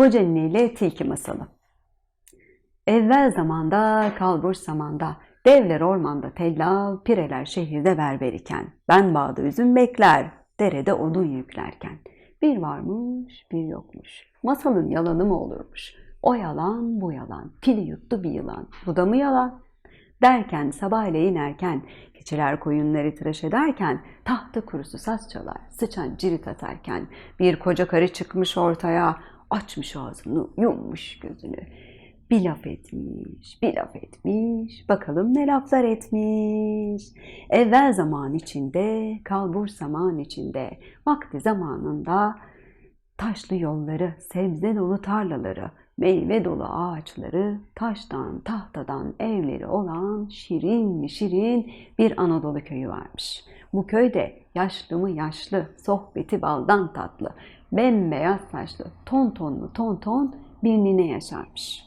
Koca ile Tilki Masalı Evvel zamanda, kalbur zamanda, devler ormanda tellal, pireler şehirde berber iken, ben bağda üzüm bekler, derede odun yüklerken. Bir varmış, bir yokmuş. Masalın yalanı mı olurmuş? O yalan, bu yalan. Pili yuttu bir yılan. Bu da mı yalan? Derken sabahleyin inerken, keçiler koyunları tıraş ederken, tahta kurusu saz çalar, sıçan cirit atarken, bir koca karı çıkmış ortaya, açmış ağzını, yummuş gözünü. Bir laf etmiş, bir laf etmiş, bakalım ne laflar etmiş. Evvel zaman içinde, kalbur zaman içinde, vakti zamanında taşlı yolları, sebze dolu tarlaları, meyve dolu ağaçları, taştan, tahtadan evleri olan şirin mi şirin bir Anadolu köyü varmış. Bu köyde yaşlı mı yaşlı, sohbeti baldan tatlı, bembeyaz saçlı, ton tonlu ton ton bir nine yaşarmış.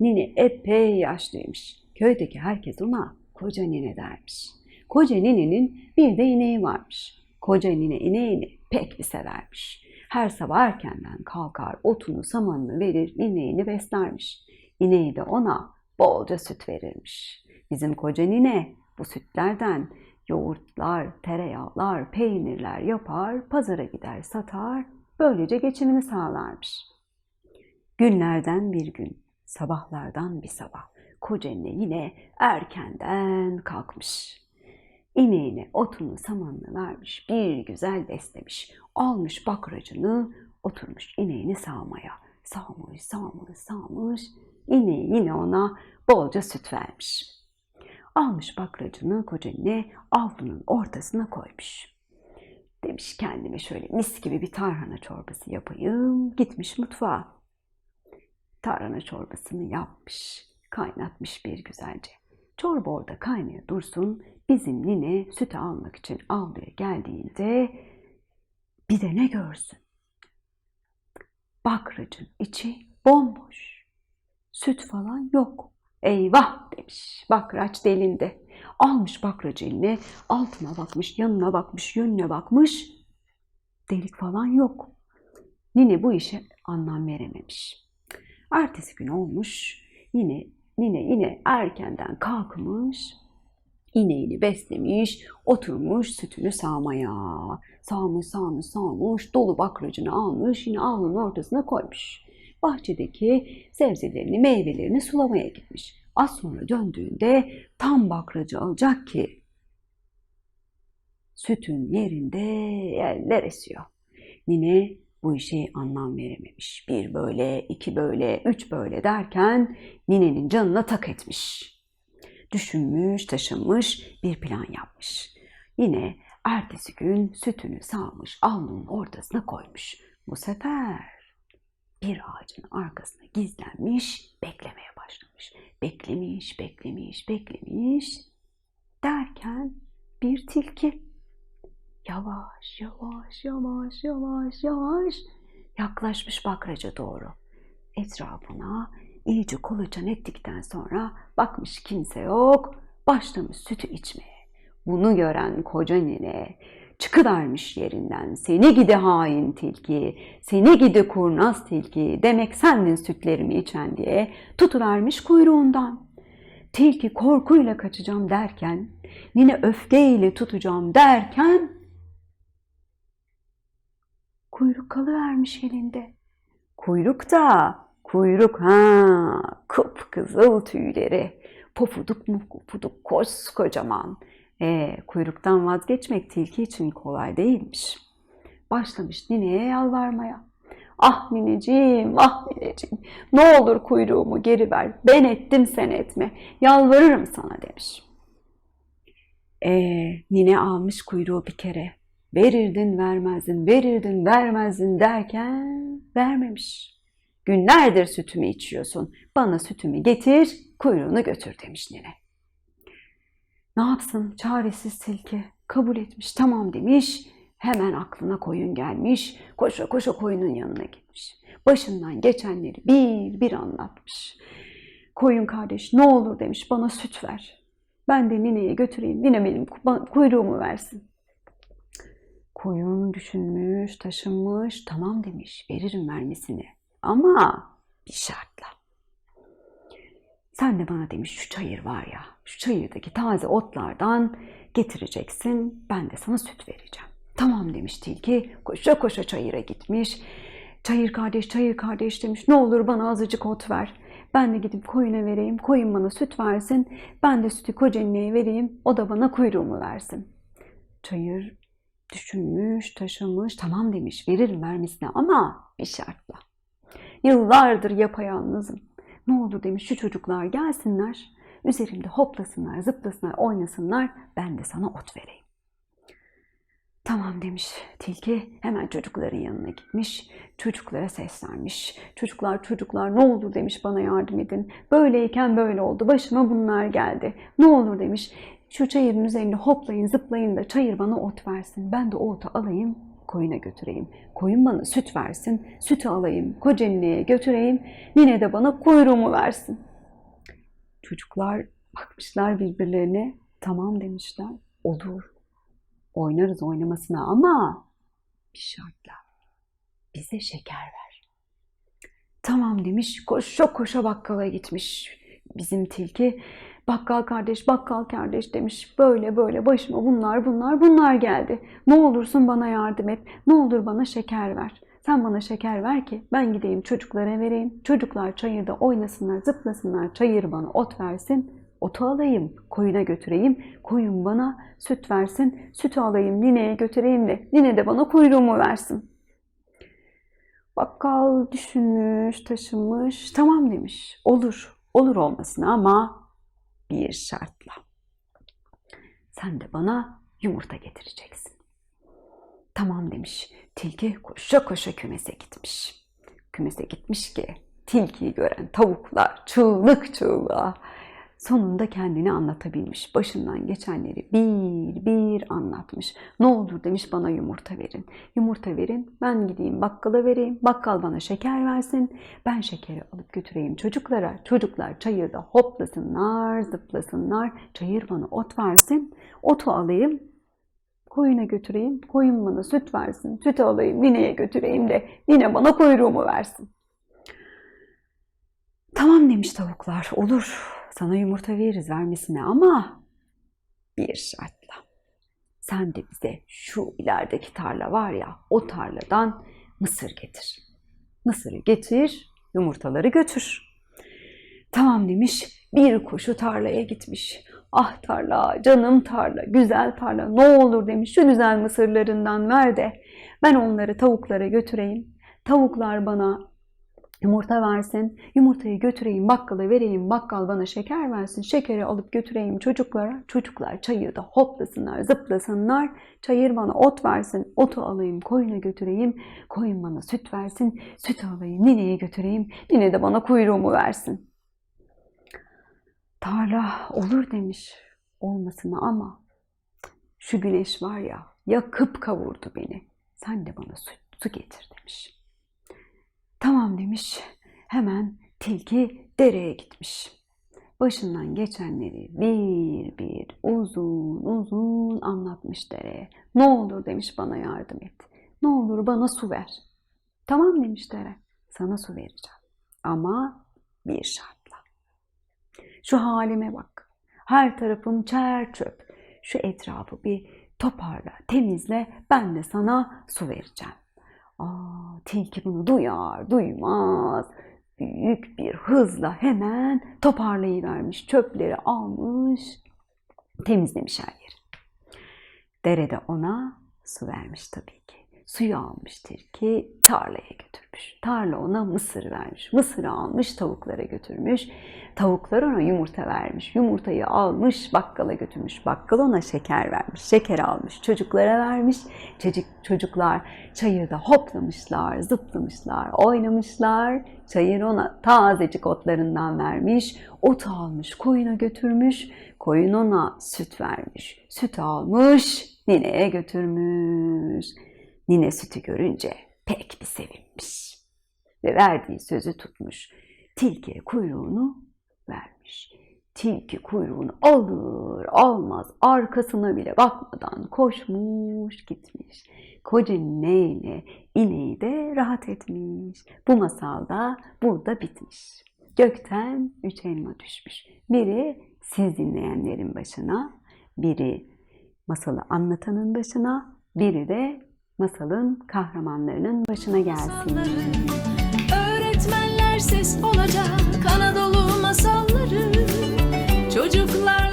Nine epey yaşlıymış. Köydeki herkes ona koca nine dermiş. Koca ninenin bir de ineği varmış. Koca nine ineğini pek bir severmiş. Her sabah erkenden kalkar, otunu samanını verir, ineğini beslermiş. İneği de ona bolca süt verirmiş. Bizim koca nine bu sütlerden yoğurtlar, tereyağlar, peynirler yapar, pazara gider satar, böylece geçimini sağlarmış. Günlerden bir gün, sabahlardan bir sabah, koca nine yine erkenden kalkmış. İneğine otunu samanını vermiş, bir güzel beslemiş. Almış bakracını, oturmuş ineğini sağmaya. Sağmış, sağmış, sağmış. İneği yine ona bolca süt vermiş. Almış bakracını koca nine avlunun ortasına koymuş. Demiş kendime şöyle mis gibi bir tarhana çorbası yapayım. Gitmiş mutfağa. Tarhana çorbasını yapmış, kaynatmış bir güzelce. Çorba orada kaynaya dursun, bizim nine sütü almak için avluya geldiğinde bir de ne görsün? Bakracın içi bomboş. Süt falan yok. Eyvah demiş. Bakraç delindi. Almış bakracı eline, altına bakmış, yanına bakmış, yönüne bakmış. Delik falan yok. Nine bu işe anlam verememiş. Ertesi gün olmuş. Yine Nine yine erkenden kalkmış, ineğini beslemiş, oturmuş sütünü sağmaya. Sağmış, sağmış, sağmış, dolu bakracını almış, yine avlunun ortasına koymuş. Bahçedeki sebzelerini, meyvelerini sulamaya gitmiş. Az sonra döndüğünde tam bakracı alacak ki sütün yerinde yerler esiyor. Nine bu işe anlam verememiş. Bir böyle, iki böyle, üç böyle derken ninenin canına tak etmiş. Düşünmüş, taşınmış, bir plan yapmış. Yine ertesi gün sütünü sağmış, alnının ortasına koymuş. Bu sefer bir ağacın arkasına gizlenmiş, beklemeye başlamış. Beklemiş, beklemiş, beklemiş derken bir tilki yavaş yavaş yavaş yavaş yavaş yaklaşmış bakraca doğru. Etrafına iyice kolaçan ettikten sonra bakmış kimse yok, başlamış sütü içmeye. Bunu gören koca nene çıkıvermiş yerinden. Seni gidi hain tilki, seni gidi kurnaz tilki, demek sendin sütlerimi içen diye tutuvermiş kuyruğundan. Tilki korkuyla kaçacağım derken, nine öfkeyle tutacağım derken kuyruk kalıvermiş elinde. Kuyruk da, kuyruk ha, kıpkızıl tüyleri, pofuduk mu pofuduk koskocaman. E, kuyruktan vazgeçmek tilki için kolay değilmiş. Başlamış nineye yalvarmaya. Ah nineciğim, ah nineciğim, ne olur kuyruğumu geri ver, ben ettim sen etme, yalvarırım sana demiş. E, nine almış kuyruğu bir kere, verirdin vermezdin, verirdin vermezdin derken vermemiş. Günlerdir sütümü içiyorsun, bana sütümü getir, kuyruğunu götür demiş nine. Ne yapsın çaresiz tilki, kabul etmiş, tamam demiş, hemen aklına koyun gelmiş, koşa koşa koyunun yanına gitmiş. Başından geçenleri bir bir anlatmış. Koyun kardeş ne olur demiş bana süt ver. Ben de nineye götüreyim, nine benim kuyruğumu versin. Koyun düşünmüş, taşınmış, tamam demiş, veririm vermesini. Ama bir şartla. Sen de bana demiş şu çayır var ya, şu çayırdaki taze otlardan getireceksin, ben de sana süt vereceğim. Tamam demiş tilki, koşa koşa çayıra gitmiş. Çayır kardeş, çayır kardeş demiş, ne olur bana azıcık ot ver. Ben de gidip koyuna vereyim, koyun bana süt versin. Ben de sütü kocanineye vereyim, o da bana kuyruğumu versin. Çayır düşünmüş, taşımış, tamam demiş, veririm vermesine ama bir şartla. Yıllardır yapayalnızım. Ne olur demiş şu çocuklar gelsinler, üzerimde hoplasınlar, zıplasınlar, oynasınlar, ben de sana ot vereyim. Tamam demiş tilki hemen çocukların yanına gitmiş. Çocuklara seslenmiş. Çocuklar çocuklar ne olur demiş bana yardım edin. Böyleyken böyle oldu. Başıma bunlar geldi. Ne olur demiş. Şu çayırın üzerinde hoplayın zıplayın da çayır bana ot versin. Ben de o otu alayım koyuna götüreyim. Koyun bana süt versin. Sütü alayım koca nineye götüreyim. Nine de bana kuyruğumu versin. Çocuklar bakmışlar birbirlerine. Tamam demişler. Olur. Oynarız oynamasına ama bir şartla. Bize şeker ver. Tamam demiş. Koşa koşa bakkala gitmiş. Bizim tilki bakkal kardeş bakkal kardeş demiş. Böyle böyle başıma bunlar bunlar bunlar geldi. Ne olursun bana yardım et. Ne olur bana şeker ver. Sen bana şeker ver ki ben gideyim çocuklara vereyim. Çocuklar çayırda oynasınlar, zıplasınlar. Çayır bana ot versin. Otu alayım, koyuna götüreyim. Koyun bana süt versin. Sütü alayım, nineye götüreyim de nine de bana kuyruğumu versin. Bakkal düşünmüş, taşınmış. Tamam demiş. Olur, olur olmasına ama bir şartla. Sen de bana yumurta getireceksin. Tamam demiş. Tilki koşa koşa kümese gitmiş. Kümese gitmiş ki tilkiyi gören tavuklar çığlık çığlığa sonunda kendini anlatabilmiş. Başından geçenleri bir bir anlatmış. Ne olur demiş bana yumurta verin. Yumurta verin ben gideyim bakkala vereyim. Bakkal bana şeker versin. Ben şekeri alıp götüreyim çocuklara. Çocuklar çayırda hoplasınlar zıplasınlar. Çayır bana ot versin. Otu alayım koyuna götüreyim. Koyun bana süt versin. Sütü alayım nineye götüreyim de nine bana kuyruğumu versin. Tamam demiş tavuklar. Olur. Sana yumurta veririz vermesine ama bir şartla. Sen de bize şu ilerideki tarla var ya o tarladan mısır getir. Mısırı getir, yumurtaları götür. Tamam demiş. Bir koşu tarlaya gitmiş. Ah tarla, canım tarla, güzel tarla ne olur demiş şu güzel mısırlarından ver de ben onları tavuklara götüreyim. Tavuklar bana Yumurta versin, yumurtayı götüreyim bakkala vereyim, bakkal bana şeker versin, şekeri alıp götüreyim çocuklara. Çocuklar çayırda hoplasınlar, zıplasınlar, çayır bana ot versin, otu alayım koyuna götüreyim, koyun bana süt versin, sütü alayım nineye götüreyim, nine de bana kuyruğumu versin. Tarla olur demiş olmasına ama şu güneş var ya yakıp kavurdu beni. Sen de bana su, su getir demiş. Tamam demiş. Hemen tilki dereye gitmiş. Başından geçenleri bir bir uzun uzun anlatmış dereye. Ne olur demiş bana yardım et. Ne olur bana su ver. Tamam demiş dere. Sana su vereceğim. Ama bir şartla. Şu halime bak. Her tarafım çer çöp. Şu etrafı bir toparla, temizle. Ben de sana su vereceğim. Aa, tilki bunu duyar, duymaz. Büyük bir hızla hemen toparlayıvermiş. Çöpleri almış, temizlemiş her yeri. Derede ona su vermiş tabii. Suyu almış tilki, tarlaya götürmüş. Tarla ona mısır vermiş. Mısırı almış, tavuklara götürmüş. Tavuklar ona yumurta vermiş. Yumurtayı almış, bakkala götürmüş. Bakkal ona şeker vermiş. Şeker almış, çocuklara vermiş. Çocuk, çocuklar çayırda hoplamışlar, zıplamışlar, oynamışlar. Çayır ona tazecik otlarından vermiş. Ot almış, koyuna götürmüş. Koyun ona süt vermiş. Süt almış, nineye götürmüş. Nine sütü görünce pek bir sevinmiş ve verdiği sözü tutmuş. Tilkiye kuyruğunu vermiş. Tilki kuyruğunu alır almaz arkasına bile bakmadan koşmuş gitmiş. Koca neyle ineği de rahat etmiş. Bu masal da burada bitmiş. Gökten üç elma düşmüş. Biri siz dinleyenlerin başına, biri masalı anlatanın başına, biri de masalın kahramanlarının başına gelsin. Öğretmenler ses olacak Anadolu masalları Çocuklar